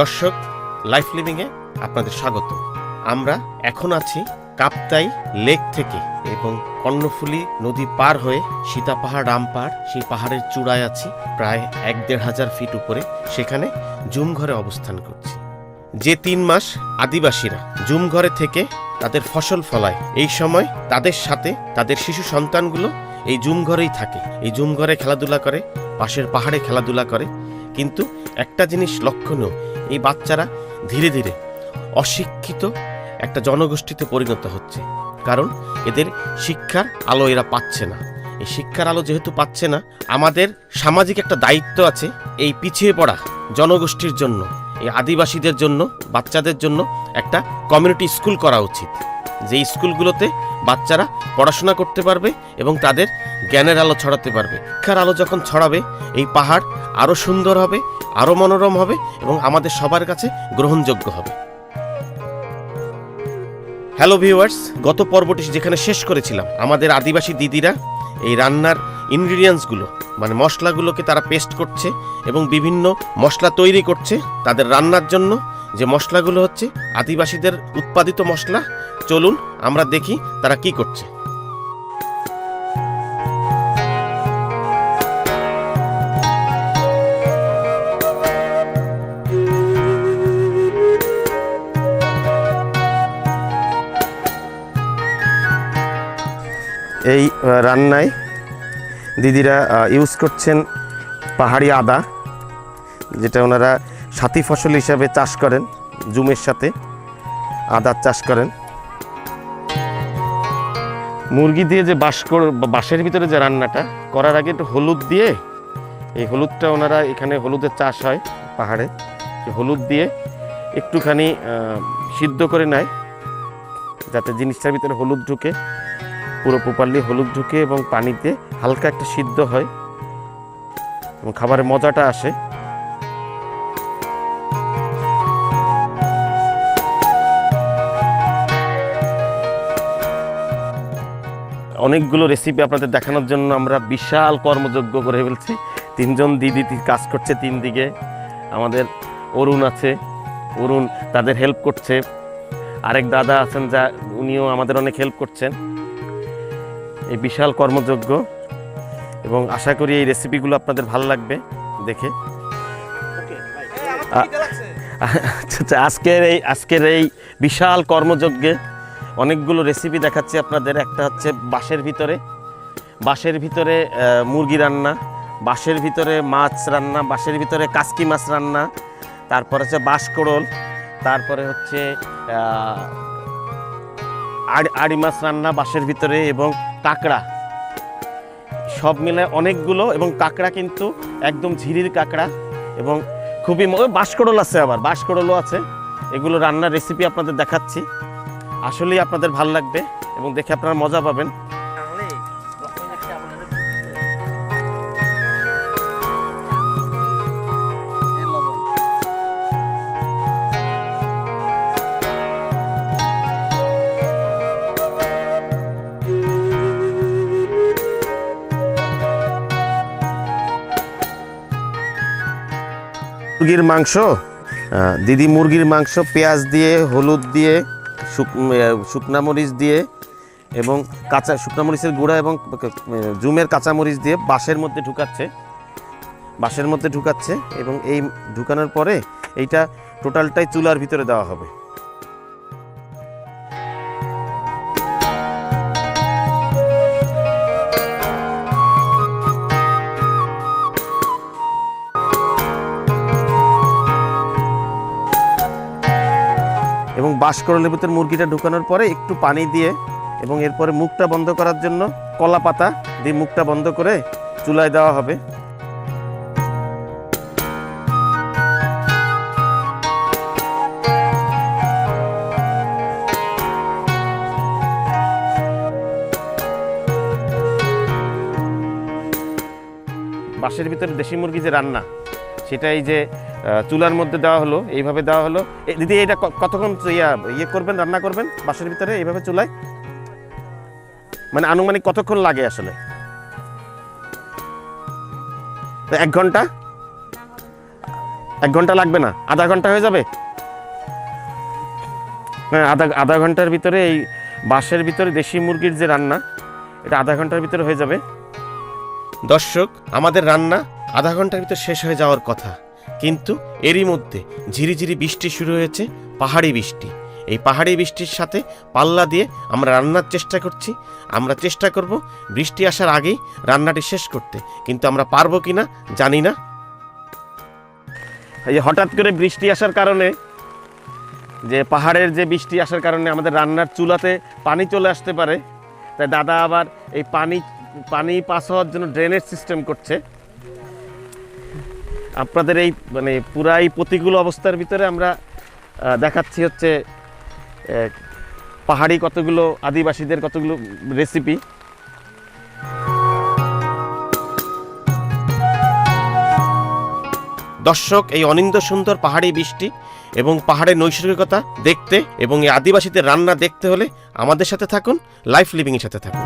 দর্শক লাইফ লিভিংয়ে আপনাদের স্বাগত। আমরা এখন আছি কাপ্তাই লেক থেকে এবং কর্ণফুলী নদী পার হয়ে সীতা পাহাড় রাম পাহাড় সেই পাহাড়ের চূড়ায় আছি, প্রায় এক দেড় হাজার ফিট উপরে। সেখানে জুম ঘরে অবস্থান করছি। যে তিন মাস আদিবাসীরা জুম ঘরে থেকে তাদের ফসল ফলায়, এই সময় তাদের সাথে তাদের শিশু সন্তানগুলো এই জুম ঘরেই থাকে। এই জুম ঘরে খেলাধুলা করে, পাশের পাহাড়ে খেলাধুলা করে। কিন্তু একটা জিনিস লক্ষণীয় এই বাচ্চারা ধীরে ধীরে অশিক্ষিত একটা জনগোষ্ঠীতে পরিণত হচ্ছে। কারণ এদের শিক্ষার আলো এরা পাচ্ছে না। এই শিক্ষার আলো যেহেতু পাচ্ছে না, আমাদের সামাজিক একটা দায়িত্ব আছে এই পিছিয়ে পড়া জনগোষ্ঠীর জন্য, এই আদিবাসীদের জন্য, বাচ্চাদের জন্য একটা কমিউনিটি স্কুল করা উচিত। যে স্কুলগুলোতে বাচ্চারা পড়াশোনা করতে পারবে এবং তাদের জ্ঞানের আলো ছড়াতে পারবে। শিক্ষার আলো যখন ছড়াবে, এই পাহাড় আরও সুন্দর হবে আরও মনোরম হবে এবং আমাদের সবার কাছে গ্রহণযোগ্য হবে। হ্যালো ভিউয়ার্স গত পর্বটি যেখানে শেষ করেছিলাম, আমাদের আদিবাসী দিদিরা এই রান্নার ইনগ্রিডিয়েন্টসগুলো মানে মশলাগুলোকে তারা পেস্ট করছে এবং বিভিন্ন মশলা তৈরি করছে। তাদের রান্নার জন্য যে মশলাগুলো হচ্ছে, আদিবাসীদের উৎপাদিত মশলা চলুন, আমরা দেখি তারা কি করছে। এই রান্নায় দিদিরা ইউজ করছেন পাহাড়ি আদা, যেটা ওনারা সাথী ফসল হিসাবে চাষ করেন, জুমের সাথে আদার চাষ করেন। মুরগি দিয়ে যে বাস বাঁশের ভিতরে যে রান্নাটা, করার আগে একটু হলুদ দিয়ে, এই হলুদটা ওনারা এখানে হলুদের চাষ হয় পাহাড়ে হলুদ দিয়ে একটুখানি সিদ্ধ করে নেয়, যাতে জিনিসটার ভিতরে হলুদ ঢুকে, পুরো প্রপারলি হলুদ ঢুকে এবং পানিতে হালকা একটা সিদ্ধ হয়, এবং খাবারের মজাটা আসে। অনেকগুলো রেসিপি আপনাদের দেখানোর জন্য আমরা বিশাল কর্মযজ্ঞ করে ফেলছি। তিনজন দিদি কাজ করছে তিন দিকে আমাদের অরুণ আছে। অরুণ তাদের হেল্প করছে। আরেক দাদা আছেন যা উনিও আমাদের অনেক হেল্প করছেন। এই বিশাল কর্মযজ্ঞ। এবং আশা করি এই রেসিপিগুলো আপনাদের ভালো লাগবে দেখে। আচ্ছা আচ্ছা, আজকের এই আজকের এই বিশাল কর্মযজ্ঞে অনেকগুলো রেসিপি দেখাচ্ছি আপনাদের। একটা হচ্ছে বাঁশের ভিতরে। বাঁশের ভিতরে মুরগি রান্না, বাঁশের ভিতরে মাছ রান্না, বাঁশের ভিতরে কাসকি মাছ রান্না, তারপর হচ্ছে বাঁশকোড়ল তারপরে হচ্ছে আড়- আড়ি মাছ রান্না, বাঁশের ভিতরে এবং কাঁকড়া। সব মিলে অনেকগুলো এবং কাঁকড়া কিন্তু একদম ঝিরির কাঁকড়া এবং খুবই বাঁশকড়ল আছে আবার বাঁশকড়লও আছে। এগুলো রান্নার রেসিপি আপনাদের দেখাচ্ছি। আসলেই আপনাদের ভালো লাগবে এবং দেখে আপনারা মজা পাবেন। মুরগির মাংস দিদি মুরগির মাংস, পেঁয়াজ দিয়ে, হলুদ দিয়ে শুক- উম, শুকনা মরিচ দিয়ে এবং কাঁচা শুকনা মরিচের গুঁড়া এবং জুমের কাঁচা মরিচ দিয়ে বাঁশের মধ্যে ঢুকাচ্ছে। বাঁশের মধ্যে ঢুকাচ্ছে এবং এই ঢুকানোর পরে এইটা টোটালটাই চুলার ভিতরে দেওয়া হবে। এবং বাঁশকরলের ভিতর মুরগিটা ঢুকানোর পরে একটু পানি দিয়ে এবং এরপরে মুখটা বন্ধ করার জন্য কলা পাতা দিয়ে মুখটা বন্ধ করে চুলায় দেওয়া হবে। বাঁশের ভিতরে দেশি মুরগি যে রান্না সেটা এই যে চুলার মধ্যে দেওয়া হলো, এইভাবে দেওয়া হলো। দিদি, এটা কতক্ষণ ইয়া করবেন, রান্না করবেন বাঁশের ভিতরে, এইভাবে চুলায়? মানে আনুমানিক কতক্ষণ লাগে আসলে? এক ঘণ্টা? এক ঘণ্টা লাগবে না? আধা ঘণ্টা হয়ে যাবে? হ্যাঁ আধা আধা ঘণ্টার ভিতরে এই বাঁশের ভিতরে দেশি মুরগির যে রান্না, এটা আধা ঘণ্টার ভিতরে হয়ে যাবে। দর্শক, আমাদের রান্না আধা ঘণ্টার ভিতরে শেষ হয়ে যাওয়ার কথা। কিন্তু এরই মধ্যে ঝিরিঝিরি বৃষ্টি শুরু হয়েছে, পাহাড়ি বৃষ্টি। এই পাহাড়ি বৃষ্টির সাথে পাল্লা দিয়ে আমরা রান্নার চেষ্টা করছি। আমরা চেষ্টা করব বৃষ্টি আসার আগেই রান্নাটি শেষ করতে। কিন্তু আমরা পারব কি না জানি না। এই হঠাৎ করে বৃষ্টি আসার কারণে, যে পাহাড়ের যে বৃষ্টি আসার কারণে আমাদের রান্নার চুলাতে পানি চলে আসতে পারে, তাই দাদা আবার এই পানি পানি পাস হওয়ার জন্য ড্রেনেজ সিস্টেম করছে। আপনাদের এই মানে পুরা এই প্রতিকূল অবস্থার ভিতরে আমরা দেখাচ্ছি হচ্ছে পাহাড়ি কতগুলো, আদিবাসীদের কতগুলো রেসিপি দর্শক, এই অনিন্দ সুন্দর পাহাড়ি বৃষ্টি এবং পাহাড়ের নৈসর্গিকতা দেখতে এবং এই আদিবাসীদের রান্না দেখতে হলে আমাদের সাথে থাকুন লাইফ লিভিংয়ের সাথে থাকুন।